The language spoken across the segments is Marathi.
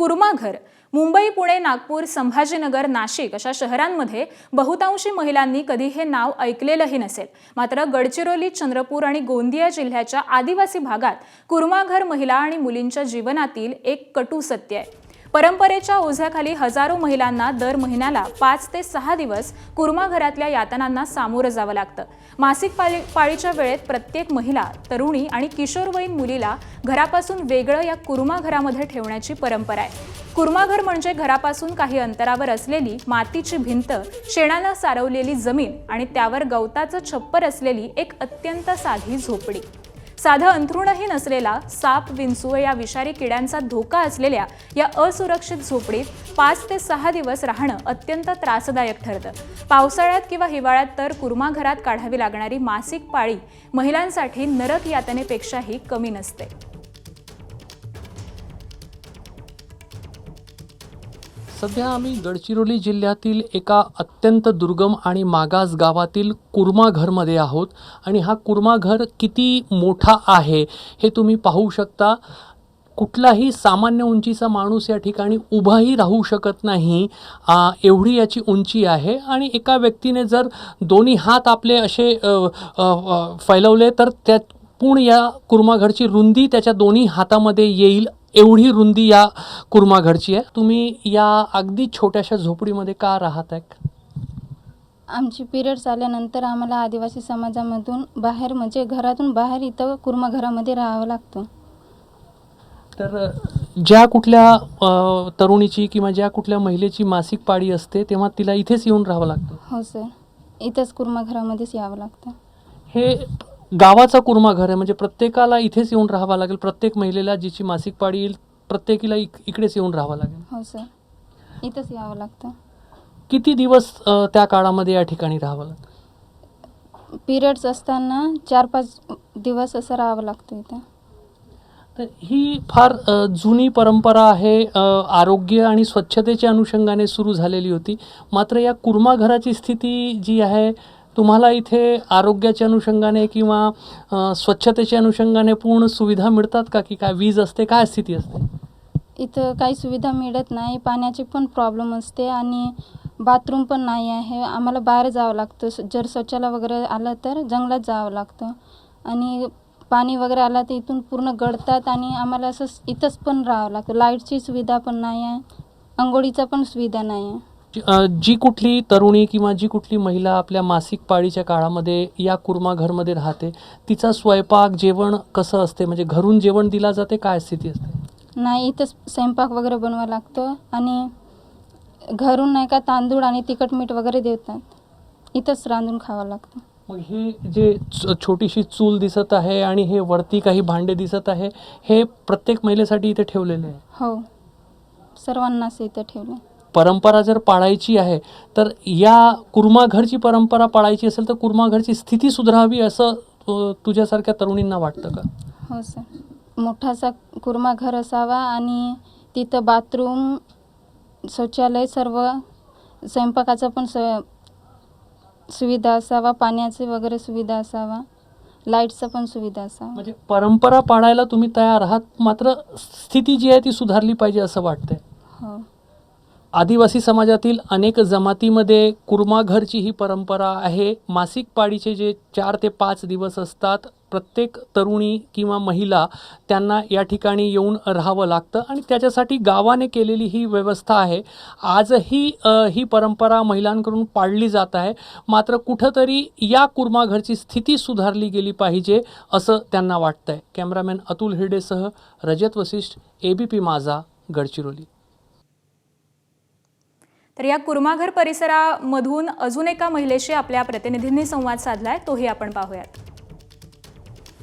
कुर्माघर मुंबई पुणे नागपूर संभाजीनगर नाशिक अशा शहरांमध्ये बहुतांशी महिलांनी कधी हे नाव ऐकलेलंही नसेल. मात्र गडचिरोली चंद्रपूर आणि गोंदिया जिल्ह्याच्या आदिवासी भागात कुर्माघर महिला आणि मुलींच्या जीवनातील एक कटू सत्य आहे. परंपरेच्या ओझ्याखाली हजारो महिलांना दर महिन्याला पाच ते सहा दिवस कुर्मा घरातल्या यातनांना सामोरं जावं लागतं. मासिक पाळी पाळीच्या वेळेत प्रत्येक महिला तरुणी आणि किशोरवयीन मुलीला घरापासून वेगळं या कुर्मा घरामध्ये ठेवण्याची परंपरा आहे. कुर्माघर म्हणजे घरापासून काही अंतरावर असलेली मातीची भिंत शेणानं सारवलेली जमीन आणि त्यावर गवताचं छप्पर असलेली एक अत्यंत साधी झोपडी. साधं अंथरुणही नसलेला साप विंचू या विषारी किड्यांचा धोका असलेल्या या असुरक्षित झोपडीत पाच ते सहा दिवस राहणं अत्यंत त्रासदायक ठरतं. पावसाळ्यात किंवा हिवाळ्यात तर कुर्मा घरात काढावी लागणारी मासिक पाळी महिलांसाठी नरक यातनेपेक्षाही कमी नसते. सध्या आम्ही गडचिरोली जिल्ह्यातील एका अत्यंत दुर्गम आणि मागास गावातील कुर्माघरमध्ये आहोत. आणि हा कुर्माघर किती मोठा आहे हे तुम्ही पाहू शकता. कुठलाही सामान्य उंचीचा माणूस या ठिकाणी उभाही राहू शकत नाही. एवढी याची उंची आहे. आणि एका व्यक्तीने जर दोन्ही हात आपले असे फैलवले तर त्या पूर्ण या कुर्माघरची रुंदी त्याच्या दोन्ही हातामध्ये येईल एवढी रुंदी या कुर्माघरची आहे. तुम्ही या अगदी छोट्याशा झोपडीमध्ये का राहत आहे आमची पिरियड्स आल्यानंतर आम्हाला आदिवासी समाजामधून बाहेर म्हणजे घरातून बाहेर इथं कुर्मा घरामध्ये राहावं लागतं. तर ज्या कुठल्या तरुणीची किंवा ज्या कुठल्या महिलेची मासिक पाळी असते तेव्हा तिला इथेच येऊन राहावं लागतं? हो सर. इथंच कुर्मा घरामध्येच यावं लागतं. हे गावाचा कुर्मा घर आहे. म्हणजे प्रत्येकाला इथेच येऊन राहावं लागेल. प्रत्येक महिलेला जिची मासिक पाळी येईल प्रत्येकीला इक इकडेच येऊन राहावं लागेल. हो सर इथंच यावं लागतं. किती दिवस अ, त्या काळामध्ये या ठिकाणी राहावं लागतं? पिरियड्स असताना चार पाच दिवस असं राहावं लागतं इथं. तर ही फार अ, जुनी परंपरा आहे. अ, आरोग्य आणि स्वच्छतेच्या अनुषंगाने सुरू झालेली होती. मात्र या कुर्मा घराची स्थिती जी आहे तुम्हाला इथे आरोग्याच्या अनुषंगाने किंवा स्वच्छतेच्या अनुषंगाने पूर्ण सुविधा मिळतात का? की काय वीज असते काय स्थिती असते? इथं काही सुविधा मिळत नाही. पाण्याची पण प्रॉब्लेम असते आणि बाथरूम पण नाही आहे. आम्हाला बाहेर जावं लागतं. जर शौचालय वगैरे आलं तर जंगलात जावं लागतं. आणि पाणी वगैरे आलं तर इथून पूर्ण गळतात आणि आम्हाला असं इथंच पण राहावं लागतं. लाईटची सुविधा पण नाही आहे. आंघोळीचा पण सुविधा नाही आहे. जी- कुठली तरुणी किंवा जी कुठली महिला आपल्या मासिक पाळीच्या काळामध्ये या कुर्मा घरमध्ये राहते तिचा स्वयंपाक जेवण कसं असते? म्हणजे घरून जेवण दिला जाते काय स्थिती असते? नाही इथंच स्वयंपाक वगैरे बनवावं लागतं आणि घरून नाही का तांदूळ आणि तिखट मीठ वगैरे देतात. इथंच रांधून खावं लागतं. मग हे जे छोटीशी चूल दिसत आहे आणि हे वरती काही भांडे दिसत आहे हे प्रत्येक महिलेसाठी इथे ठेवलेले आहे? हो. सर्वांनाच इथं ठेवलं. परंपरा जर पाळायची आहे तर या कुर्मा घरची परंपरा पाळायची असेल तर कुर्मा घरची स्थिती सुधारावी असं तुझ्यासारख्या तरुणींना वाटतं का? हो सर. मोठासा कुर्मा घर असावा आणि तिथं बाथरूम शौचालय सर्व स्वयंपाकाचा पण स सुविधा असावा पाण्याची वगैरे सुविधा असावा लाईटचा पण सुविधा असावा. म्हणजे परंपरा पाळायला तुम्ही तयार आहात मात्र स्थिती जी आहे ती सुधारली पाहिजे असं वाटतंय. हो. आदिवासी समाजातील अनेक जमातीमध्ये कुर्माघरची ही परंपरा आहे. मासिक पाळीचे जे चार ते पाच दिवस असतात प्रत्येक तरुणी किंवा महिला त्यांना या ठिकाणी येऊन राहावं लागतं आणि त्याच्यासाठी गावाने केलेली ही व्यवस्था आहे. आजही ही परंपरा महिलांकडून पाळली जात आहे. मात्र कुठंतरी या कुर्माघरची स्थिती सुधारली गेली पाहिजे असं त्यांना वाटतंय. Cameraman Atul हिरडेसह Rajat Vasishtha A B P माझा गडचिरोली. तर या कुर्माघर परिसरामधून अजून एका महिलेशी आपल्या प्रतिनिधींनी संवाद साधलाय तोही आपण पाहूयात.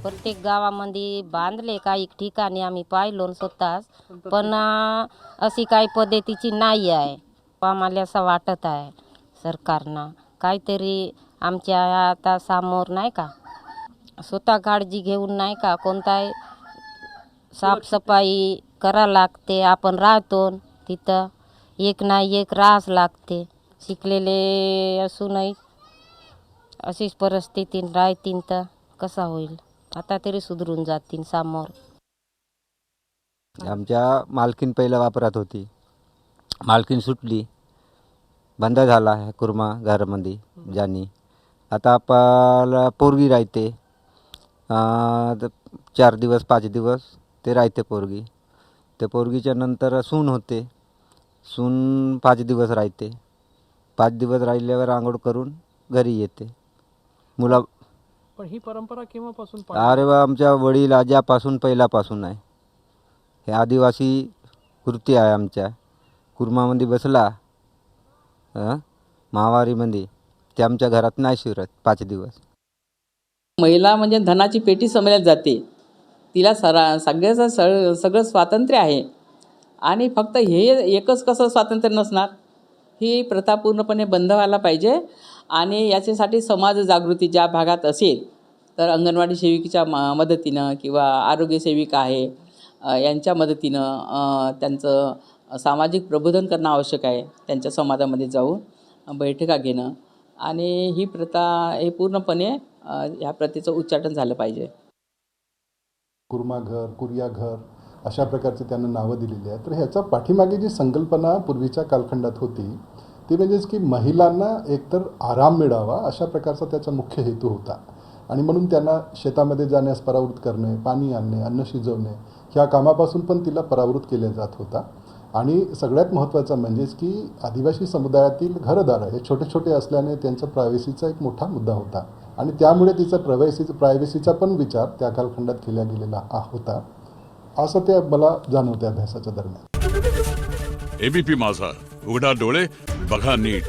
प्रत्येक गावामध्ये बांधले काही ठिकाणी आम्ही पाहिलो स्वतःच पण अशी काही पद्धतीची नाही आहे. आम्हाला असं वाटत आहे सरकारनं काहीतरी आमच्या आता समोर नाही का? स्वतः काळजी घेऊन नाही का? कोणताही साफसफाई करा लागते. आपण राहतो तिथं. एक नाही एक रास लागते. शिकलेले असूनही अशीच परिस्थिती राहतीन तर कसा होईल? आता तरी सुधरून जातील समोर. आमच्या मालकीन पहिलं वापरात होती. मालकीन सुटली. बंद झाला कुर्मा घरामध्ये ज्यांनी. आता आपला पोरगी राहते. चार दिवस पाच दिवस ते राहते पोरगी. ते पोरगीच्या नंतर सून होते. सून पाच दिवस राहते. पाच दिवस राहिल्यावर आंघोळ करून घरी येते. मुला पण ही परंपरा केव्हापासून अरे वा आमच्या वडील आज्यापासून पहिल्यापासून आहे. हे आदिवासी कृती आहे आमच्या. कुर्मामध्ये बसला हं, मावारीमध्ये. ते आमच्या घरात नाही शिरत पाच दिवस. महिला म्हणजे धनाची पेटी समजल्या जाते. तिला सरा सगळ्याचं सग सगळं स्वातंत्र्य आहे. आणि फक्त हे एकच कसं स्वातंत्र्य नसणार? ही प्रथा पूर्णपणे बंद व्हायला पाहिजे आणि याच्यासाठी समाज जागृती ज्या भागात असेल तर अंगणवाडी सेविकेच्या म मदतीनं किंवा आरोग्य सेविका आहे यांच्या मदतीनं त्यांचं सामाजिक प्रबोधन करणं आवश्यक आहे त्यांच्या समाजामध्ये जाऊन बैठका घेणं. आणि ही प्रथा हे पूर्णपणे ह्या प्रथेचं उच्चाटन झालं पाहिजे. कुर्माघर कुर्याघर अशा प्रकारचे त्यांना नावं दिलेली आहेत. तर ह्याचा पाठीमागे जी संकल्पना पूर्वीच्या कालखंडात होती ती म्हणजेच की महिलांना एकतर आराम मिळावा अशा प्रकारचा त्याचा मुख्य हेतू होता. आणि म्हणून त्यांना शेतामध्ये जाण्यास परावृत्त करणे पाणी आणणे अन्न शिजवणे ह्या कामापासून पण तिला परावृत्त केल्या जात होता. आणि सगळ्यात महत्त्वाचं म्हणजेच की आदिवासी समुदायातील घरदारं हे छोटे छोटे असल्याने त्यांचा प्रायव्हसीचा एक मोठा मुद्दा होता. आणि त्यामुळे तिचा प्रायव्हसी प्रायव्हसीचा पण विचार त्या कालखंडात केला गेलेला होता. असं ते मला जाणवते अभ्यासाच्या दरम्यान. एबीपी माझा. उघडा डोळे बघा नीट.